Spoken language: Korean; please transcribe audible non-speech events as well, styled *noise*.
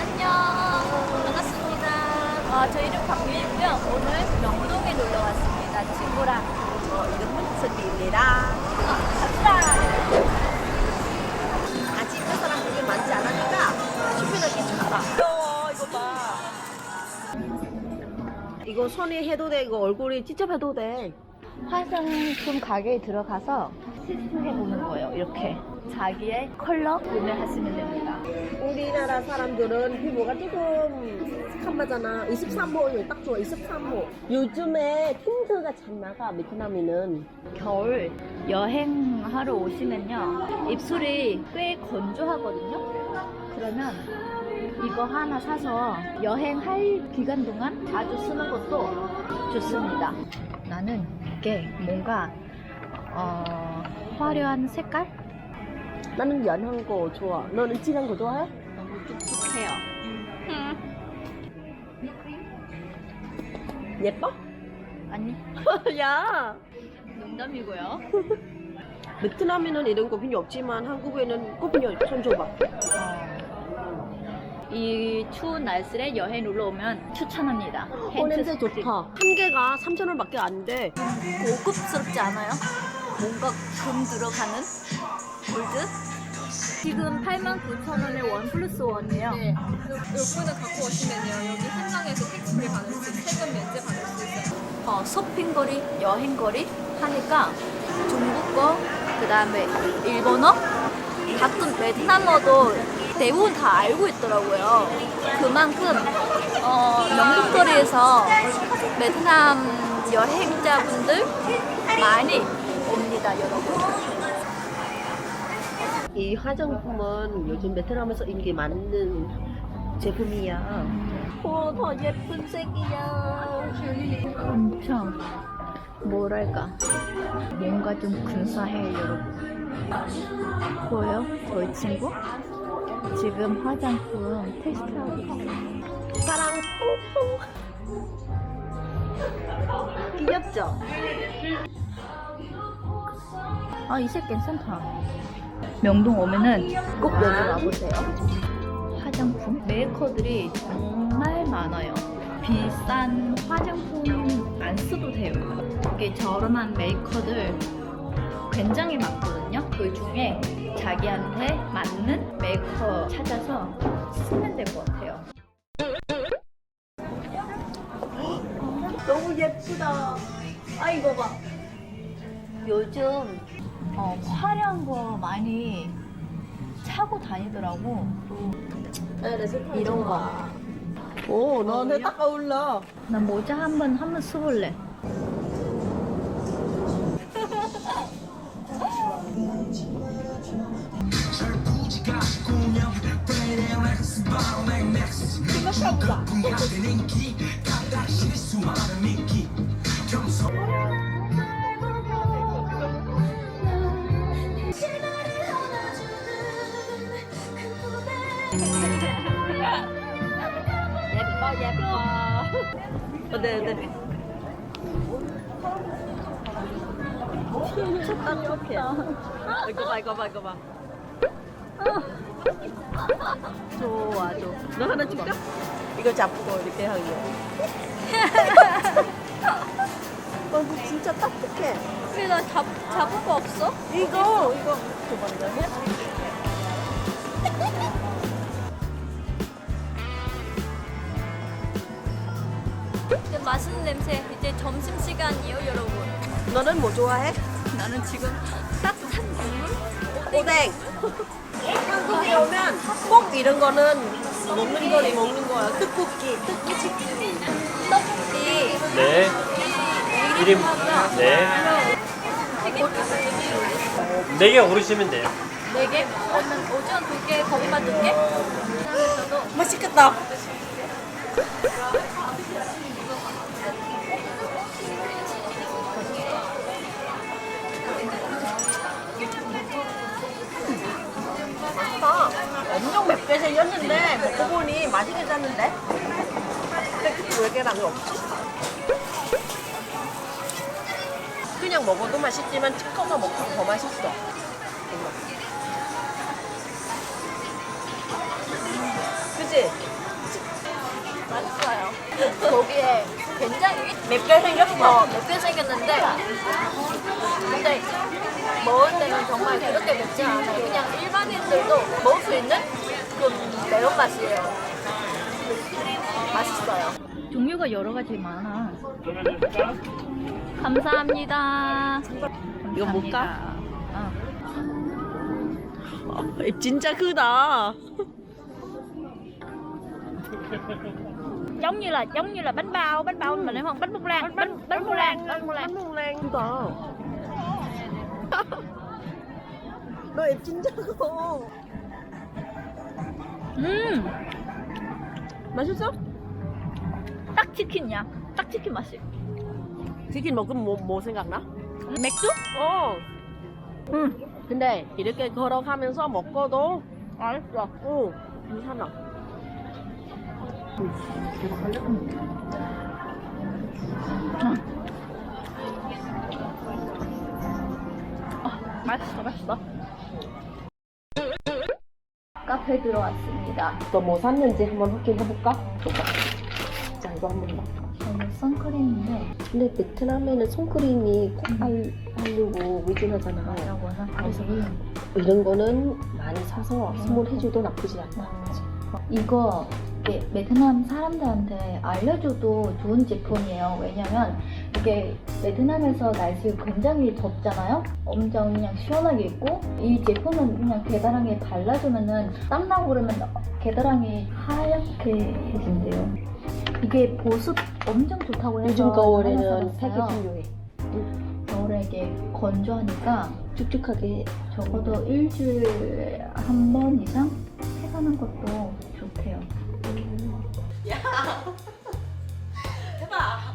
안녕. 반갑습니다. 아, 저 이름 박민이고요. 오늘 명동에 놀러 왔습니다. 친구랑. 저 이름은 슬비입니다. 아, 갑시다. 아직 그 사람 되게 많지 않으니까 괜찮아. 귀여워, 이거 봐. 이거 손에 해도 돼, 이거 직접 해도 돼. 화장품 가게에 들어가서 테스트해보는 거예요. 이렇게. 자기의 컬러 구매하시면 됩니다. 우리나라 사람들은 피부가 조금 깜깜하잖아. 23호 딱 좋아, 23호. 요즘에 틴트가 잘 나가, 베트남에는. 겨울 여행하러 오시면요. 입술이 꽤 건조하거든요. 그러면 이거 하나 사서 여행할 기간 동안 자주 쓰는 것도 좋습니다. 나는 이게 뭔가 어, 화려한 색깔? 나는 연한 거 좋아. 너는 진한 거 좋아해? 너무 촉촉해요. 예뻐? 아니, *laughs* 야! 농담이고요. *laughs* 베트남에는 이런 꽃핀이 없지만 한국에는 꽃핀이 손 줘봐. 어, 이 추운 날씨에 여행 놀러 오면 추천합니다. 어, 냄새. 좋다. 한 개가 3,000원 밖에 안 돼. 고급스럽지 않아요? 뭔가 금 들어가는 골드? 지금 89,000원에 원 플러스 원이에요. 네. 요거는 갖고 오시면요. 여기 한강에서 택시를 받을 수, 세금 면제 받을 수 있어요. 어, 쇼핑거리, 여행거리 하니까 중국 거, 그 다음에 일본어, 가끔 베트남어도 대부분 다 알고 있더라고요. 그만큼 어, 명동거리에서 베트남 여행자분들 많이 옵니다, 여러분. 이 화장품은 요즘 베트남에서 인기 많은 제품이야. 오, 더 예쁜 색이야. 엄청 뭐랄까 뭔가 좀 근사해요 여러분 보여? 저희 친구? 지금 화장품 테스트하고 있어요 사랑 퐁퐁. 귀엽죠? 아 이 색 괜찮다. 명동 오면은 꼭 여기 와보세요. 화장품 메이커들이 정말 많아요. 비싼 화장품 안 써도 돼요. 이게 저렴한 메이커들 굉장히 많거든요. 그 중에 자기한테 맞는 메이커 찾아서 쓰면 될 것 같아요 너무 예쁘다. 아, 이거 봐. 요즘 어, 화려한 거 많이 차고 다니더라고 이런 거. 오, 너네 딱 어울려. 나 모자 한번 한번 써볼래. 예뻐, 예뻐. 어때, 어때? 진짜 딱딱해. 이거 봐, 이거 봐, 이거 봐. 좋아, 좋아. 너 하나 줄까? 이거 잡고 이렇게 하는 거. 어, 너 진짜 딱딱해. 왜 나 잡, 잡을 거 없어? 이거, 이거. 이제 맛있는 냄새. 이제 점심 시간이에요, 여러분. 너는 뭐 좋아해? 나는 지금 따뜻한 국물? 오뎅. 한국에 오면 꼭 이런 거는 먹는 거니 먹는 거야. 떡볶이, 떡볶이. 떡볶이. 네. 1인 하고요. 네. 네 개 고르시면 돼요. 네 개? 오전 두 개, 거기만 두 개? 맛있겠다. 맵게 생겼는데 먹고 보니 맛이 괜찮는데? 근데 왜 계란이 없지? 그냥 먹어도 맛있지만 찍어서 먹으면 더 맛있어. 그지? 맛있어요. 거기에 굉장히 맵게 생겼어. 어, 맵게 생겼는데 먹을 때는 정말 그렇게 맵지 않아요. 그냥 일반인들도 먹을 수 있는 그 매운맛이에요. 맛있어요. 종류가 여러 가지 많아. 감사합니다. 이거 뭘까? 어. 어, 진짜 크다. giống như là giống như là bánh bao bánh bao mình hay không bánh bông lan bánh bánh bông lan bánh bông lan 한국랭 크다. *laughs* 진짜 커. 음, 맛있어? 딱 치킨이야. 딱 치킨 맛이. 치킨 먹으면 뭐, 뭐 생각나? 맥주? 어. 응. 근데 이렇게 걸어가면서 먹고도 맛있어. 어, 괜찮아. 맛있어, 맛있어. 카페 들어왔습니다. 너뭐 샀는지 한번 확인해볼까? 줘봐. 자, 이거 한번 봐. 저는 선크림인데 근데 베트남에는 손크림이 꼭 발, 바르고 위주하잖아. 라고 해서 그래서 이런 거는 많이 사서 선물해줘도 나쁘지 않아. 이거 이게 베트남 사람들한테 알려줘도 좋은 제품이에요. 왜냐면 이게 베트남에서 날씨 굉장히 덥잖아요. 엄청 그냥 시원하게 있고 이 제품은 그냥 계다랑에 발라주면은 땀나고 그러면 계다랑이 하얗게 해진대요. 이게 보습 엄청 좋다고 해서 요즘 겨울에는 샀어요. 필요해. 겨울에 이게 건조하니까 축축하게. 적어도 일주일에 한 번 이상 하는 것도 좋대요. 야, *laughs* 해봐.